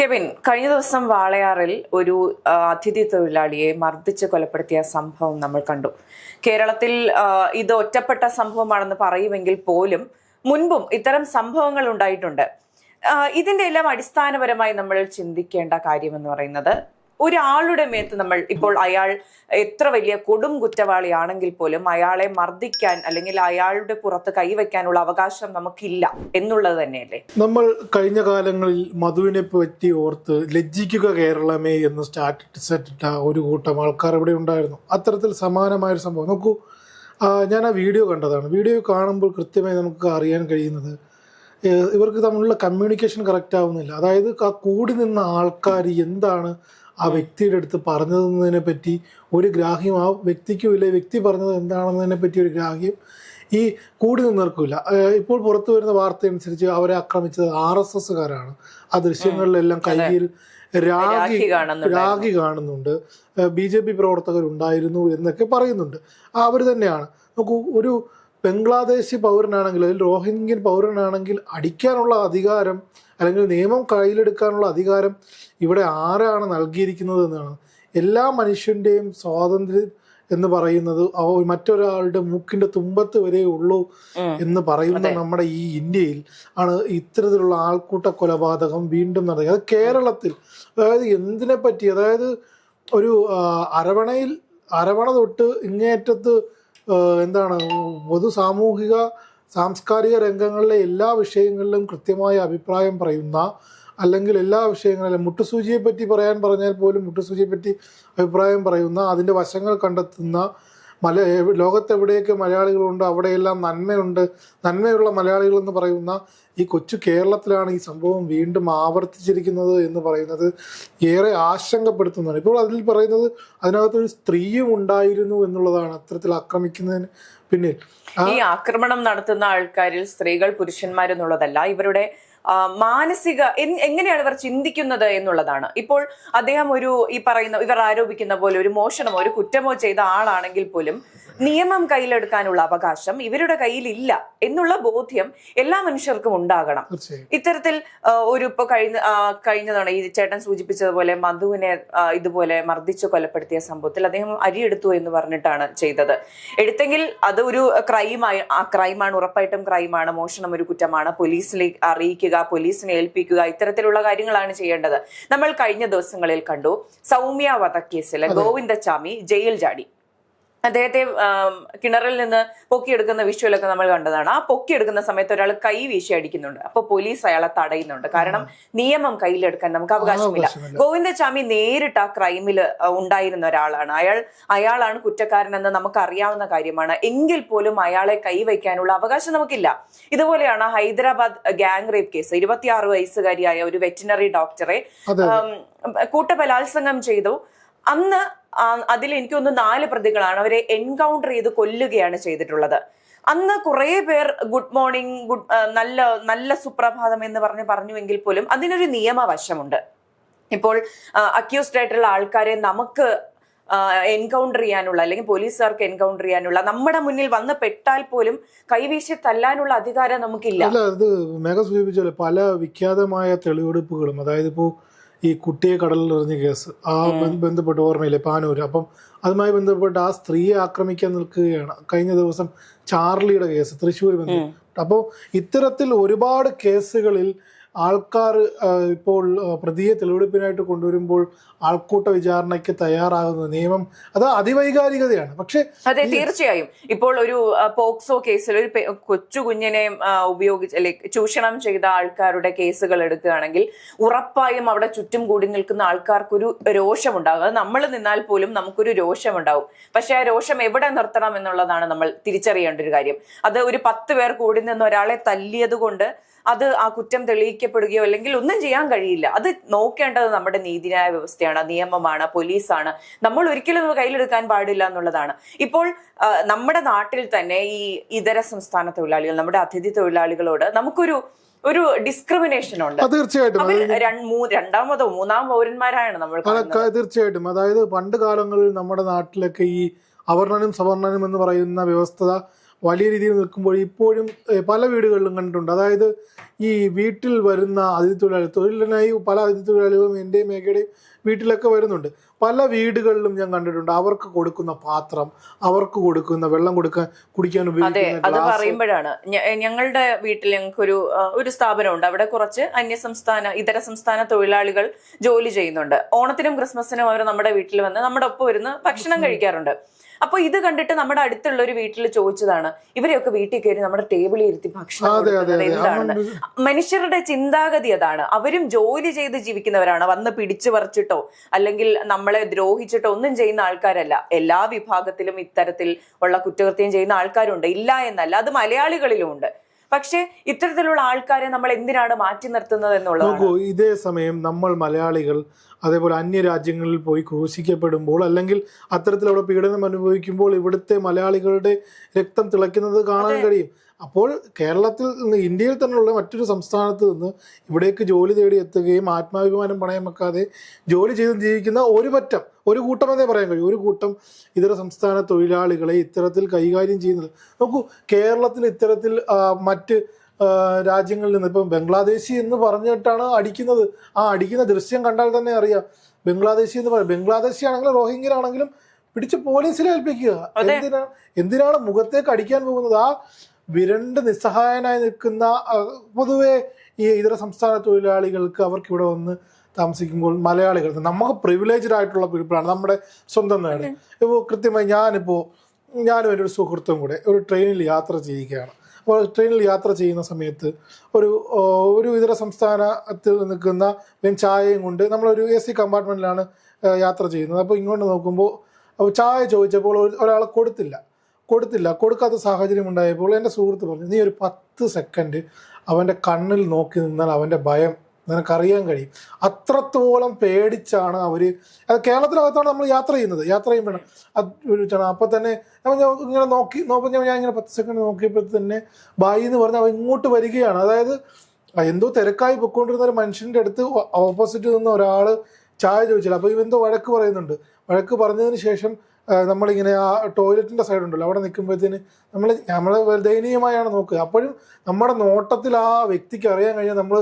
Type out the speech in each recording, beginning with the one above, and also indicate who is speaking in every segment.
Speaker 1: Kevin കഴിഞ്ഞ ദിവസം വാളയാറിൽ ഒരു അതിഥി തൊഴിലാളിയെ മർദ്ദിച്ച് കൊലപ്പെടുത്തിയ സംഭവം നമ്മൾ കണ്ടു. കേരളത്തിൽ ഇത് ഒറ്റപ്പെട്ട സംഭവമാണെന്ന് പറയുമെങ്കിൽ പോലും മുൻപും ഇത്തരം സംഭവങ്ങൾ ഉണ്ടായിട്ടുണ്ട്. ഇതിന്റെ എല്ലാം അടിസ്ഥാനപരമായി നമ്മൾ ചിന്തിക്കേണ്ട കാര്യം എന്ന് പറയുന്നത് ഒരാളുടെ മേത്ത് നമ്മൾ ഇപ്പോൾ അയാൾ എത്ര വലിയ കൊടും കുറ്റവാളിയാണെങ്കിൽ പോലും അയാളെ മർദ്ദിക്കാൻ അല്ലെങ്കിൽ അയാളുടെ പുറത്ത് കൈവയ്ക്കാനുള്ള അവകാശം നമുക്കില്ല എന്നുള്ളത് തന്നെയല്ലേ?
Speaker 2: നമ്മൾ കഴിഞ്ഞ കാലങ്ങളിൽ മധുവിനെ പറ്റി ഓർത്ത് ലജ്ജിക്കുക കേരളമേ എന്ന് സ്റ്റാറ്റസ് ഇട്ട ഒരു കൂട്ടം ആൾക്കാർ ഇവിടെ ഉണ്ടായിരുന്നു. അത്തരത്തിൽ സമാനമായ ഒരു സംഭവം. നോക്കൂ ഞാൻ ആ വീഡിയോ കണ്ടതാണ്. വീഡിയോ കാണുമ്പോൾ കൃത്യമായി നമുക്ക് അറിയാൻ കഴിയുന്നത് ഇവർക്ക് തമ്മിലുള്ള കമ്മ്യൂണിക്കേഷൻ കറക്റ്റ് ആവുന്നില്ല. അതായത് കൂടി നിന്ന ആൾക്കാർ എന്താണ് ആ വ്യക്തിയുടെ അടുത്ത് പറഞ്ഞതെന്നതിനെ പറ്റി ഒരു ഗ്രാഹ്യം ആ വ്യക്തിക്കും ഇല്ല വ്യക്തി പറഞ്ഞത് എന്താണെന്നതിനെ പറ്റി ഒരു ഗ്രാഹ്യം ഈ കൂടി നിന്നിർക്കില്ല ഇപ്പോൾ പുറത്തു വരുന്ന വാർത്ത അനുസരിച്ച് അവരെ ആക്രമിച്ചത് ആർ എസ് എസ്സുകാരാണ്. ആ ദൃശ്യങ്ങളിലെല്ലാം കയ്യിൽ രാഗി രാഗി കാണുന്നുണ്ട്. ബി ജെ പി പ്രവർത്തകരുണ്ടായിരുന്നു എന്നൊക്കെ പറയുന്നുണ്ട്. അവർ തന്നെയാണ്. നോക്കൂ ഒരു ബംഗ്ലാദേശി പൗരനാണെങ്കിൽ അല്ലെങ്കിൽ റോഹിംഗ്യൻ പൗരനാണെങ്കിൽ അടിക്കാനുള്ള അധികാരം അല്ലെങ്കിൽ നിയമം കയ്യിലെടുക്കാനുള്ള അധികാരം ഇവിടെ ആരാണ് നൽകിയിരിക്കുന്നത് എന്നാണ്. എല്ലാ മനുഷ്യന്റെയും സ്വാതന്ത്ര്യം എന്ന് പറയുന്നത് മറ്റൊരാളുടെ മൂക്കിന്റെ തുമ്പത്ത് വരെ ഉള്ളൂ എന്ന് പറയുന്ന നമ്മുടെ ഈ ഇന്ത്യയിൽ ആണ് ഇത്തരത്തിലുള്ള ആൾക്കൂട്ട കൊലപാതകം വീണ്ടും നടക്കുക അത് കേരളത്തിൽ അതായത് എന്തിനെ പറ്റി അതായത് ഒരു അരവണയിൽ അരവണ തൊട്ട് ഇങ്ങേയറ്റത്ത് ആ, എന്താണ് പൊതു സാമൂഹിക സാംസ്കാരിക രംഗങ്ങളിലെ എല്ലാ വിഷയങ്ങളിലും കൃത്യമായ അഭിപ്രായം പറയുന്ന അല്ലെങ്കിൽ എല്ലാ വിഷയങ്ങളിലും മുട്ടുസൂചിയെപ്പറ്റി പറയാൻ പറഞ്ഞാൽ പോലും മുട്ടുസൂചിയെപ്പറ്റി അഭിപ്രായം പറയുന്ന അതിന്റെ വശങ്ങൾ കണ്ടെത്തുന്ന മല ലോകത്തെവിടെയൊക്കെ മലയാളികളുണ്ടോ അവിടെയെല്ലാം നന്മയുണ്ട്. നന്മയുള്ള മലയാളികൾ എന്ന് പറയുന്ന ഈ കൊച്ചു കേരളത്തിലാണ് ഈ സംഭവം വീണ്ടും ആവർത്തിച്ചിരിക്കുന്നത് എന്ന് പറയുന്നത് ഏറെ ആശങ്കപ്പെടുത്തുന്നതാണ്. ഇപ്പോൾ അതിൽ പറയുന്നത് അതിനകത്തൊരു സ്ത്രീയും ഉണ്ടായിരുന്നു എന്നുള്ളതാണ് അത്തരത്തിൽ ആക്രമിക്കുന്നതിന് പിന്നിൽ.
Speaker 1: ഈ ആക്രമണം നടത്തുന്ന ആൾക്കാരിൽ സ്ത്രീകൾ പുരുഷന്മാരെന്നുള്ളതല്ല ഇവരുടെ മാനസിക എങ്ങനെയാണ് ഇവർ ചിന്തിക്കുന്നത് എന്നുള്ളതാണ്. ഇപ്പോൾ അദ്ദേഹം ഒരു ഈ പറയുന്ന ഇവർ ആരോപിക്കുന്ന പോലെ ഒരു മോഷണമോ ഒരു കുറ്റമോ ചെയ്ത ആളാണെങ്കിൽ പോലും നിയമം കയ്യിലെടുക്കാനുള്ള അവകാശം ഇവരുടെ കയ്യിലില്ല എന്നുള്ള ബോധ്യം എല്ലാ മനുഷ്യർക്കും ഉണ്ടാകണം. ഇത്തരത്തിൽ ഒരു ഇപ്പൊ കഴിഞ്ഞ കഴിഞ്ഞതാണ് ഈ ചേട്ടൻ സൂചിപ്പിച്ചതുപോലെ മധുവിനെ ഇതുപോലെ മർദ്ദിച്ചു കൊലപ്പെടുത്തിയ സംഭവത്തിൽ അദ്ദേഹം അരിയെടുത്തു എന്ന് പറഞ്ഞിട്ടാണ് ചെയ്തത്. എടുത്തെങ്കിൽ അത് ഒരു ക്രൈമായി ആ ക്രൈമാണ് ഉറപ്പായിട്ടും ക്രൈമാണ് മോഷണം ഒരു കുറ്റമാണ് പോലീസിലേക്ക് അറിയിക്കുക പോലീസിനെ ഏൽപ്പിക്കുക ഇത്തരത്തിലുള്ള കാര്യങ്ങളാണ് ചെയ്യേണ്ടത്. നമ്മൾ കഴിഞ്ഞ ദിവസങ്ങളിൽ കണ്ടു സൗമ്യ വധക്കേസിലെ ഗോവിന്ദച്ചാമി ജയിൽ ചാടി. അദ്ദേഹത്തെ കിണറിൽ നിന്ന് പൊക്കിയെടുക്കുന്ന വിഷ്വലൊക്കെ നമ്മൾ കണ്ടതാണ്. ആ പൊക്കിയെടുക്കുന്ന സമയത്ത് ഒരാൾ കൈ വീശി അടിക്കുന്നുണ്ട്. അപ്പൊ പോലീസ് അയാളെ തടയുന്നുണ്ട്. കാരണം നിയമം കയ്യിലെടുക്കാൻ നമുക്ക് അവകാശമില്ല.
Speaker 2: ഗോവിന്ദസ്വാമി
Speaker 1: ഗോവിന്ദചാമി നേരിട്ട് ആ ക്രൈമിൽ ഉണ്ടായിരുന്ന ഒരാളാണ്. അയാൾ അയാളാണ് കുറ്റക്കാരനെന്ന് നമുക്ക് അറിയാവുന്ന കാര്യമാണ്. എങ്കിൽ പോലും അയാളെ കൈവയ്ക്കാനുള്ള അവകാശം നമുക്കില്ല. ഇതുപോലെയാണ് ഹൈദരാബാദ് ഗാങ് റേപ്പ് കേസ്. ഇരുപത്തിയാറ് വയസ്സുകാരിയായ ഒരു വെറ്റിനറി ഡോക്ടറെ കൂട്ടബലാത്സംഗം ചെയ്തു. അന്ന് അതിൽ എനിക്ക് തോന്നുന്നു നാല് പ്രതികളാണ് അവരെ എൻകൗണ്ടർ ചെയ്ത് കൊല്ലുകയാണ് ചെയ്തിട്ടുള്ളത്. അന്ന് കുറെ പേർ ഗുഡ് മോർണിംഗ് ഗുഡ് നല്ല നല്ല സുപ്രഭാതം എന്ന് പറഞ്ഞ് പറഞ്ഞുവെങ്കിൽ പോലും അതിനൊരു നിയമവശമുണ്ട്. ഇപ്പോൾ അക്യൂസ്ഡ് ആയിട്ടുള്ള ആൾക്കാരെ നമുക്ക് എൻകൗണ്ടർ ചെയ്യാനുള്ള അല്ലെങ്കിൽ പോലീസുകാർക്ക് എൻകൗണ്ടർ ചെയ്യാനുള്ള നമ്മുടെ മുന്നിൽ വന്ന് പെട്ടാൽ പോലും കൈവീശി തല്ലാനുള്ള അധികാരം നമുക്കില്ല.
Speaker 2: അല്ല അത് മേഘ സൂചിപ്പിച്ചല്ലോ പല വിഖ്യാതമായ തെളിവെടുപ്പുകളും അതായത് ഇപ്പോൾ ഈ കുട്ടിയെ കടലിൽ എറിഞ്ഞ കേസ് ആ ബന്ധ- ബന്ധപ്പെട്ട് ഓർമ്മയില്ലേ പാനൂര്. അപ്പം അതുമായി ബന്ധപ്പെട്ട് ആ സ്ത്രീയെ ആക്രമിക്കാൻ നിൽക്കുകയാണ്. കഴിഞ്ഞ ദിവസം ചാർലിയുടെ കേസ് തൃശ്ശൂർ ബന്ധപ്പെട്ട് അപ്പോൾ ഇത്തരത്തിൽ ഒരുപാട് കേസുകളിൽ ആൾക്കാർ ഇപ്പോൾ പ്രതിയെ തെളിവെടുപ്പിനായിട്ട് കൊണ്ടുവരുമ്പോൾ ആൾക്കൂട്ട വിചാരണയ്ക്ക് തയ്യാറാകുന്ന നിയമം അത് അതിവൈകാരികതയാണ്. പക്ഷേ
Speaker 1: അതെ തീർച്ചയായും. ഇപ്പോൾ ഒരു പോക്സോ കേസിൽ ഒരു കൊച്ചു കുഞ്ഞിനെ ഉപയോഗിച്ച് അല്ലെ ചൂഷണം ചെയ്ത ആൾക്കാരുടെ കേസുകൾ എടുക്കുകയാണെങ്കിൽ ഉറപ്പായും അവിടെ ചുറ്റും കൂടി നിൽക്കുന്ന ആൾക്കാർക്കൊരു രോഷമുണ്ടാകും. അത് നമ്മൾ നിന്നാൽ പോലും നമുക്കൊരു രോഷമുണ്ടാവും. പക്ഷെ ആ രോഷം എവിടെ നിർത്തണം എന്നുള്ളതാണ് നമ്മൾ തിരിച്ചറിയേണ്ട ഒരു കാര്യം. അത് ഒരു പത്ത് പേർ കൂടി നിന്ന് ഒരാളെ തല്ലിയത് കൊണ്ട് അത് ആ കുറ്റം തെളിയിക്കപ്പെടുകയോ അല്ലെങ്കിൽ ഒന്നും ചെയ്യാൻ കഴിയില്ല. അത് നോക്കേണ്ടത് നമ്മുടെ നീതിന്യായ വ്യവസ്ഥയാണ് നിയമമാണ് പോലീസാണ്. നമ്മൾ ഒരിക്കലും കയ്യിലെടുക്കാൻ പാടില്ല എന്നുള്ളതാണ്. ഇപ്പോൾ നമ്മുടെ നാട്ടിൽ തന്നെ ഈ ഇതര സംസ്ഥാന തൊഴിലാളികൾ നമ്മുടെ അതിഥി തൊഴിലാളികളോട് നമുക്കൊരു ഒരു ഡിസ്ക്രിമിനേഷൻ ഉണ്ട്.
Speaker 2: തീർച്ചയായിട്ടും.
Speaker 1: രണ്ടാമതോ മൂന്നാം പൗരന്മാരാണ് നമ്മൾ
Speaker 2: തീർച്ചയായിട്ടും. അതായത് പണ്ട് കാലങ്ങളിൽ നമ്മുടെ നാട്ടിലൊക്കെ ഈ അവർണനും സവർണനും എന്ന് പറയുന്ന വ്യവസ്ഥ വലിയ രീതിയിൽ നിൽക്കുമ്പോൾ ഇപ്പോഴും പല വീടുകളിലും കണ്ടിട്ടുണ്ട്. അതായത് ഈ വീട്ടിൽ വരുന്ന അതിഥി തൊഴിലാളി തൊഴിലിനായി പല അതിഥി തൊഴിലാളികളും എന്റെയും മേഘയുടെയും വീട്ടിലൊക്കെ വരുന്നുണ്ട്. പല വീടുകളിലും ഞാൻ കണ്ടിട്ടുണ്ട് അവർക്ക് കൊടുക്കുന്ന പാത്രം അവർക്ക് കൊടുക്കുന്ന വെള്ളം കൊടുക്കാൻ കുടിക്കാൻ
Speaker 1: അതെ അത് പറയുമ്പോഴാണ്. ഞങ്ങളുടെ വീട്ടിൽ ഞങ്ങൾക്കൊരു ഒരു ഒരു സ്ഥാപനമുണ്ട്. അവിടെ കുറച്ച് അന്യ സംസ്ഥാന ഇതര സംസ്ഥാന തൊഴിലാളികൾ ജോലി ചെയ്യുന്നുണ്ട്. ഓണത്തിനും ക്രിസ്മസിനും അവർ നമ്മുടെ വീട്ടിൽ വന്ന് നമ്മുടെ ഒപ്പം ഇരുന്ന് ഭക്ഷണം കഴിക്കാറുണ്ട്. അപ്പൊ ഇത് കണ്ടിട്ട് നമ്മുടെ അടുത്തുള്ള ഒരു വീട്ടിൽ ചോദിച്ചതാണ് ഇവരെയൊക്കെ വീട്ടിൽ കയറി നമ്മുടെ ടേബിളിൽ ഇരുത്തി ഭക്ഷണം
Speaker 2: എന്താണ്?
Speaker 1: കൊടുക്കുന്നത്. മനുഷ്യരുടെ ചിന്താഗതി അതാണ്. അവരും ജോലി ചെയ്ത് ജീവിക്കുന്നവരാണ്. വന്ന് പിടിച്ചു പറിച്ചിട്ടോ അല്ലെങ്കിൽ നമ്മളെ ദ്രോഹിച്ചിട്ടോ ഒന്നും ചെയ്യുന്ന ആൾക്കാരല്ല. എല്ലാ വിഭാഗത്തിലും ഇത്തരത്തിൽ ഉള്ള കുറ്റകൃത്യം ചെയ്യുന്ന ആൾക്കാരുണ്ട്. ഇല്ല എന്നല്ല അത് മലയാളികളിലും ഉണ്ട്. പക്ഷേ ഇത്തരത്തിലുള്ള ആൾക്കാരെ നമ്മൾ എന്തിനാണ് മാറ്റി നിർത്തുന്നത്
Speaker 2: എന്നുള്ളത് ഇതേ സമയം നമ്മൾ മലയാളികൾ അതേപോലെ അന്യ രാജ്യങ്ങളിൽ പോയി ക്രൂശിക്കപ്പെടുമ്പോൾ അല്ലെങ്കിൽ അത്തരത്തിൽ അവിടെ പീഡനം അനുഭവിക്കുമ്പോൾ ഇവിടുത്തെ മലയാളികളുടെ രക്തം തിളയ്ക്കുന്നത് കാണാൻ കഴിയും. അപ്പോൾ കേരളത്തിൽ നിന്ന് ഇന്ത്യയിൽ തന്നെയുള്ള മറ്റൊരു സംസ്ഥാനത്ത് നിന്ന് ഇവിടേക്ക് ജോലി തേടി എത്തുകയും ആത്മാഭിമാനം പണയം വെക്കാതെ ജോലി ചെയ്ത് ജീവിക്കുന്ന ഒരു പറ്റം ഒരു കൂട്ടം എന്നേ പറയാൻ കഴിയും. ഒരു കൂട്ടം ഇതര സംസ്ഥാന തൊഴിലാളികളെ ഇത്തരത്തിൽ കൈകാര്യം ചെയ്യുന്നത്. നോക്കൂ കേരളത്തിൽ ഇത്തരത്തിൽ മറ്റ് രാജ്യങ്ങളിൽ നിന്ന്. ഇപ്പം ബംഗ്ലാദേശി എന്ന് പറഞ്ഞിട്ടാണ് അടിക്കുന്നത്. ആ അടിക്കുന്ന ദൃശ്യം കണ്ടാൽ തന്നെ അറിയാം. ബംഗ്ലാദേശി എന്ന് പറയും ബംഗ്ലാദേശി ആണെങ്കിലും റോഹിംഗ്യനാണെങ്കിലും പിടിച്ച് പോലീസിൽ ഏൽപ്പിക്കുക. എന്തിനാ എന്തിനാണ് മുഖത്തേക്ക് അടിക്കാൻ പോകുന്നത്? ആ വിരണ്ട് നിസ്സഹായനായി നിൽക്കുന്ന പൊതുവേ പൊതുവെ ഈ ഇതര സംസ്ഥാന തൊഴിലാളികൾക്ക് അവർക്ക് ഇവിടെ വന്ന് താമസിക്കുമ്പോൾ മലയാളികൾ നമുക്ക് പ്രിവിലേജ്ഡ് ആയിട്ടുള്ള പീപ്പിളാണ് നമ്മുടെ സ്വന്തം നാട്. ഇപ്പോൾ കൃത്യമായി ഞാനിപ്പോൾ ഞാനും എന്റെ ഒരു സുഹൃത്തും കൂടെ ഒരു ട്രെയിനിൽ യാത്ര ചെയ്യുകയാണ്. ട്രെയിനിൽ യാത്ര ചെയ്യുന്ന സമയത്ത് ഒരു ഒരു ഇതര സംസ്ഥാനത്തിൽ നിൽക്കുന്ന മെൻ ചായയും കൊണ്ട് നമ്മളൊരു എ സി കമ്പാർട്ട്മെന്റിലാണ് യാത്ര ചെയ്യുന്നത്. അപ്പോൾ ഇങ്ങോട്ട് നോക്കുമ്പോൾ അപ്പോൾ ചായ ചോദിച്ചപ്പോൾ ഒരാൾ കൊടുത്തില്ല. കൊടുത്തില്ല. കൊടുക്കാത്ത സാഹചര്യം ഉണ്ടായപ്പോൾ എന്റെ സുഹൃത്ത് പറഞ്ഞു നീ ഒരു പത്ത് സെക്കൻഡ് അവന്റെ കണ്ണിൽ നോക്കി നിന്നാൽ അവന്റെ ഭയം നിനക്കറിയാൻ കഴിയും. അത്രത്തോളം പേടിച്ചാണ് അവർ കേരളത്തിനകത്താണ് നമ്മൾ യാത്ര ചെയ്യുന്നത്. യാത്ര ചെയ്യുമ്പോഴാണ് ഒരു അപ്പോൾ തന്നെ ഞാൻ ഇങ്ങനെ നോക്കി നോക്കുമ്പോൾ ഞാൻ ഇങ്ങനെ പത്ത് സെക്കൻഡ് നോക്കിയപ്പോൾ തന്നെ ബായി എന്ന് പറഞ്ഞാൽ അവൻ ഇങ്ങോട്ട് വരികയാണ്. അതായത് എന്തോ തിരക്കായി പൊയ്ക്കൊണ്ടിരുന്ന ഒരു മനുഷ്യന്റെ അടുത്ത് ഓപ്പോസിറ്റ് നിന്ന് ഒരാൾ ചായ ചോദിച്ചില്ല. അപ്പോൾ ഇവെന്തോ വഴക്ക് പറയുന്നുണ്ട്. വഴക്ക് പറഞ്ഞതിന് ശേഷം നമ്മളിങ്ങനെ ആ ടോയ്ലറ്റിന്റെ സൈഡ് ഉണ്ടല്ലോ അവിടെ നിൽക്കുമ്പോഴത്തേന് നമ്മൾ നമ്മൾ ദയനീയമായാണ് നോക്കുക. അപ്പോഴും നമ്മുടെ നോട്ടത്തിൽ ആ വ്യക്തിക്ക് അറിയാൻ കഴിഞ്ഞാൽ നമ്മൾ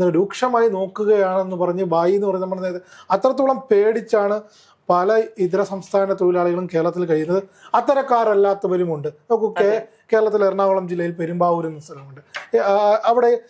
Speaker 2: രൂക്ഷമായി നോക്കുകയാണെന്ന് പറഞ്ഞ് ബായി എന്ന് പറഞ്ഞ് നമ്മുടെ അത്രത്തോളം പേടിച്ചാണ് പല ഇതര സംസ്ഥാന തൊഴിലാളികളും കേരളത്തിൽ കഴിയുന്നത്. അത്തരക്കാരല്ലാത്തവരുമുണ്ട്. നോക്കൂ കേരളത്തിൽ എറണാകുളം ജില്ലയിൽ പെരുമ്പാവൂർ എന്ന സ്ഥലമുണ്ട്. അവിടെ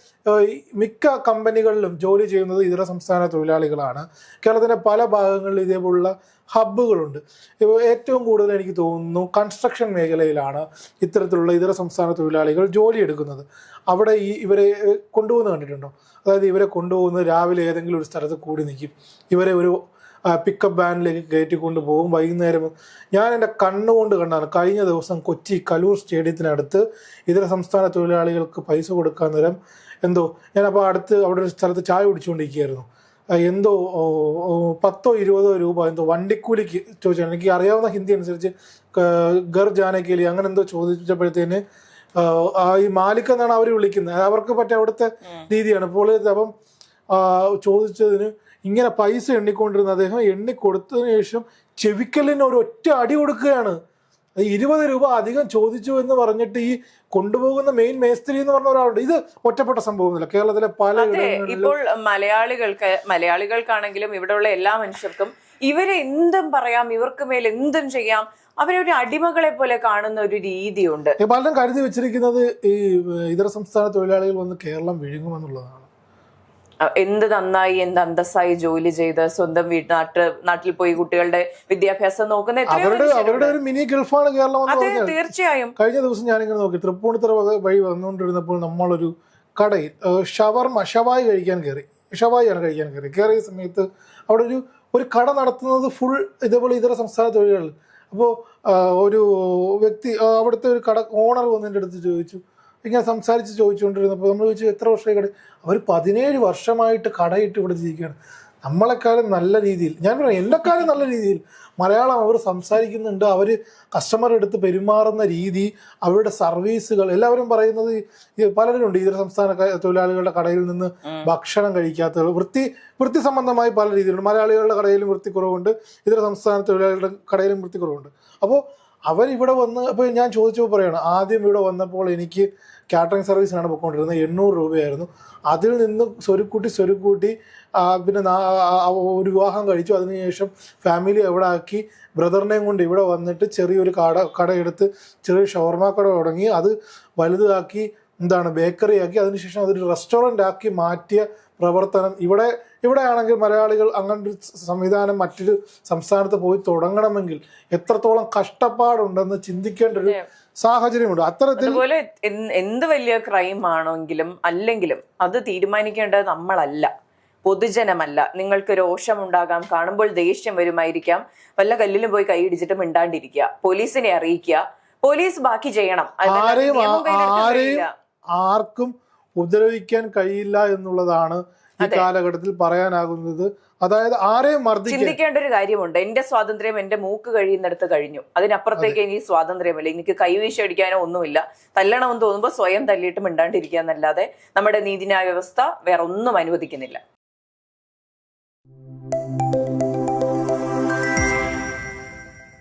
Speaker 2: മിക്ക കമ്പനികളിലും ജോലി ചെയ്യുന്നത് ഇതര സംസ്ഥാന തൊഴിലാളികളാണ്. കേരളത്തിന്റെ പല ഭാഗങ്ങളിലും ഇതേപോലുള്ള ഹബ്ബുകളുണ്ട്. ഇപ്പോൾ ഏറ്റവും കൂടുതൽ എനിക്ക് തോന്നുന്നു കൺസ്ട്രക്ഷൻ മേഖലയിലാണ് ഇത്തരത്തിലുള്ള ഇതര സംസ്ഥാന തൊഴിലാളികൾ ജോലി എടുക്കുന്നത്. അവിടെ ഈ ഇവരെ കൊണ്ടുപോകുന്നത് കണ്ടിട്ടുണ്ടോ? അതായത് ഇവരെ കൊണ്ടുപോകുന്നത് രാവിലെ ഏതെങ്കിലും ഒരു സ്ഥലത്ത് കൂടി നിൽക്കും. ഇവരെ ഒരു പിക്കപ്പ് വാനിലേക്ക് കയറ്റിക്കൊണ്ട് പോകും വൈകുന്നേരം ഞാൻ എന്റെ കണ്ണുകൊണ്ട് കണ്ടാണ് കഴിഞ്ഞ ദിവസം കൊച്ചി കലൂർ സ്റ്റേഡിയത്തിനടുത്ത് ഇതര സംസ്ഥാന തൊഴിലാളികൾക്ക് പൈസ കൊടുക്കാൻ നേരം എന്തോ ഞാനപ്പോൾ അടുത്ത് അവിടെ ഒരു സ്ഥലത്ത് ചായ കുടിച്ചുകൊണ്ടിരിക്കുകയായിരുന്നു. എന്തോ പത്തോ ഇരുപതോ രൂപ എന്തോ വണ്ടിക്കൂലിക്ക് ചോദിച്ചാണ്. എനിക്ക് അറിയാവുന്ന ഹിന്ദി അനുസരിച്ച് ഗർ ജാനക്കേലി അങ്ങനെ എന്തോ ചോദിച്ചപ്പോഴത്തേന് ഈ മാലിക് എന്നാണ് അവർ വിളിക്കുന്നത്. അവർക്ക് പറ്റിയ അവിടുത്തെ രീതിയാണ്. അപ്പോൾ അപ്പം ചോദിച്ചതിന് ഇങ്ങനെ പൈസ എണ്ണിക്കൊണ്ടിരുന്ന അദ്ദേഹം എണ്ണി കൊടുത്തതിന് ശേഷം ചെവിക്കലിന് ഒരു ഒറ്റ അടി കൊടുക്കുകയാണ്. അത് ഇരുപത് രൂപ അധികം ചോദിച്ചു എന്ന് പറഞ്ഞിട്ട് ഈ കൊണ്ടുപോകുന്ന മെയിൻ മേസ്ത്രി എന്ന് പറഞ്ഞ ഒരാളുണ്ട്. ഇത് ഒറ്റപ്പെട്ട സംഭവമൊന്നുമില്ല. കേരളത്തിലെ പല
Speaker 1: ഇപ്പോൾ മലയാളികൾക്ക് മലയാളികൾക്കാണെങ്കിലും ഇവിടെയുള്ള എല്ലാ മനുഷ്യർക്കും ഇവരെ എന്തും പറയാം ഇവർക്ക് മേൽ എന്തും ചെയ്യാം അവരെ ഒരു അടിമകളെ പോലെ കാണുന്ന ഒരു രീതിയുണ്ട്.
Speaker 2: പലരും കരുതി വെച്ചിരിക്കുന്നത് ഈ ഇതര സംസ്ഥാന തൊഴിലാളികൾ വന്ന് കേരളം വിഴുങ്ങുമെന്നുള്ളതാണ്.
Speaker 1: എന്ത് നന്നായി എന്ത് അന്തസ്സായി ജോലി ചെയ്ത് സ്വന്തം വീട്ട് നാട്ട് നാട്ടിൽ പോയി കുട്ടികളുടെ വിദ്യാഭ്യാസം നോക്കുന്ന എത്രയോ
Speaker 2: അവരുടെ ഒരു മിനി ഗൾഫാണ് കേരളം എന്ന്
Speaker 1: അതെ തീർച്ചയായും.
Speaker 2: കഴിഞ്ഞ ദിവസം ഞാനിങ്ങനെ നോക്കി. തൃപ്പൂണിത്തുറ വഴി വന്നുകൊണ്ടിരുന്നപ്പോൾ നമ്മളൊരു കടയിൽ ഷവർമ ഷവായി കഴിക്കാൻ കയറി. ഷവായിയാണ് കഴിക്കാൻ കയറി. കയറിയ സമയത്ത് അവിടെ ഒരു ഒരു കട നടത്തുന്നത് ഫുൾ ഇതേപോലെ ഇതര സംസ്ഥാന തൊഴിലാളികൾ അപ്പോൾ ഒരു വ്യക്തി അവിടുത്തെ ഒരു കട ഓണർ വന്നതിന്റെ അടുത്ത് ചോദിച്ചു ഇങ്ങനെ സംസാരിച്ച് ചോദിച്ചുകൊണ്ടിരുന്നപ്പോൾ നമ്മൾ ചോദിച്ചു എത്ര വർഷമായി കട? അവർ പതിനേഴ് വർഷമായിട്ട് കടയിട്ട് ഇവിടെ ജീവിക്കുകയാണ്. നമ്മളെക്കാളും നല്ല രീതിയിൽ ഞാൻ പറയാം എന്നെക്കാളും നല്ല രീതിയിൽ മലയാളം അവർ സംസാരിക്കുന്നുണ്ട്. അവർ കസ്റ്റമർ എടുത്ത് പെരുമാറുന്ന രീതി അവരുടെ സർവീസുകൾ എല്ലാവരും പറയുന്നത് പലരുണ്ട് ഇതര സംസ്ഥാന തൊഴിലാളികളുടെ കടയിൽ നിന്ന് ഭക്ഷണം കഴിക്കാത്തവർ വൃത്തി വൃത്തി സംബന്ധമായി പല രീതിയിലുണ്ട്. മലയാളികളുടെ കടയിലും വൃത്തിക്കുറവുണ്ട് ഇതര സംസ്ഥാന തൊഴിലാളികളുടെ കടയിലും വൃത്തിക്കുറവുണ്ട് അപ്പോൾ അവരിവിടെ വന്ന് അപ്പോൾ ഞാൻ ചോദിച്ചപ്പോൾ പറയാണ് ആദ്യം ഇവിടെ വന്നപ്പോൾ എനിക്ക് കാറ്ററിംഗ് സർവീസിനാണ് പോയിക്കൊണ്ടിരുന്നത് എണ്ണൂറ് രൂപയായിരുന്നു. അതിൽ നിന്ന് സ്വരുക്കൂട്ടി സ്വരുക്കൂട്ടി പിന്നെ ഒരു വിവാഹം കഴിച്ചു. അതിനുശേഷം ഫാമിലി എവിടെ ആക്കി ബ്രദറിനെയും കൊണ്ട് ഇവിടെ വന്നിട്ട് ചെറിയൊരു കട കടയെടുത്ത് ചെറിയ ഷവർമ കട തുടങ്ങി. അത് വലുതാക്കി എന്താണ് ബേക്കറി ആക്കി അതിനുശേഷം അതൊരു റെസ്റ്റോറന്റ് ആക്കി മാറ്റിയ പ്രവർത്തനം. ഇവിടെ ഇവിടെ ആണെങ്കിൽ മലയാളികൾ അങ്ങനൊരു സംവിധാനം മറ്റൊരു സംസ്ഥാനത്ത് പോയി തുടങ്ങണമെങ്കിൽ എത്രത്തോളം കഷ്ടപ്പാടുണ്ടെന്ന് ചിന്തിക്കേണ്ട ഒരു സാഹചര്യമുണ്ട്. അത്തരത്തിൽ
Speaker 1: അതുപോലെ എന്ത് വലിയ ക്രൈം ആണെങ്കിലും അല്ലെങ്കിലും അത് തീരുമാനിക്കേണ്ടത് നമ്മളല്ല. പൊതുജനമല്ല. നിങ്ങൾക്ക് രോഷം രോഷമുണ്ടാകാം കാണുമ്പോൾ ദേഷ്യം വരുമായിരിക്കാം. വല്ല കല്ലിലും പോയി കൈയിടിച്ചിട്ട് മിണ്ടാണ്ടിരിക്കുക. പോലീസിനെ അറിയിക്കുക. പോലീസ് ബാക്കി ചെയ്യണം. അതല്ലാതെ
Speaker 2: ആരെയും ആരെയും ആർക്കും ഉപദ്രവിക്കാൻ കഴിയില്ല എന്നുള്ളതാണ് ഈ കാലഘട്ടത്തിൽ പറയാനാകുന്നത്. അതായത് ആരെയും
Speaker 1: ചിന്തിക്കേണ്ട ഒരു കാര്യമുണ്ട്. എന്റെ സ്വാതന്ത്ര്യം എന്റെ മൂക്ക് കഴിയുന്നിടത്ത് കഴിഞ്ഞു. അതിനപ്പുറത്തേക്ക് ഇനി സ്വാതന്ത്ര്യമില്ല. എനിക്ക് കൈവീശ അടിക്കാനോ ഒന്നുമില്ല. തല്ലണമെന്ന് തോന്നുമ്പോൾ സ്വയം തല്ലിയിട്ട് മിണ്ടാണ്ടിരിക്കുക എന്നല്ലാതെ നമ്മുടെ നീതിന്യായ വ്യവസ്ഥ വേറെ ഒന്നും അനുവദിക്കുന്നില്ല.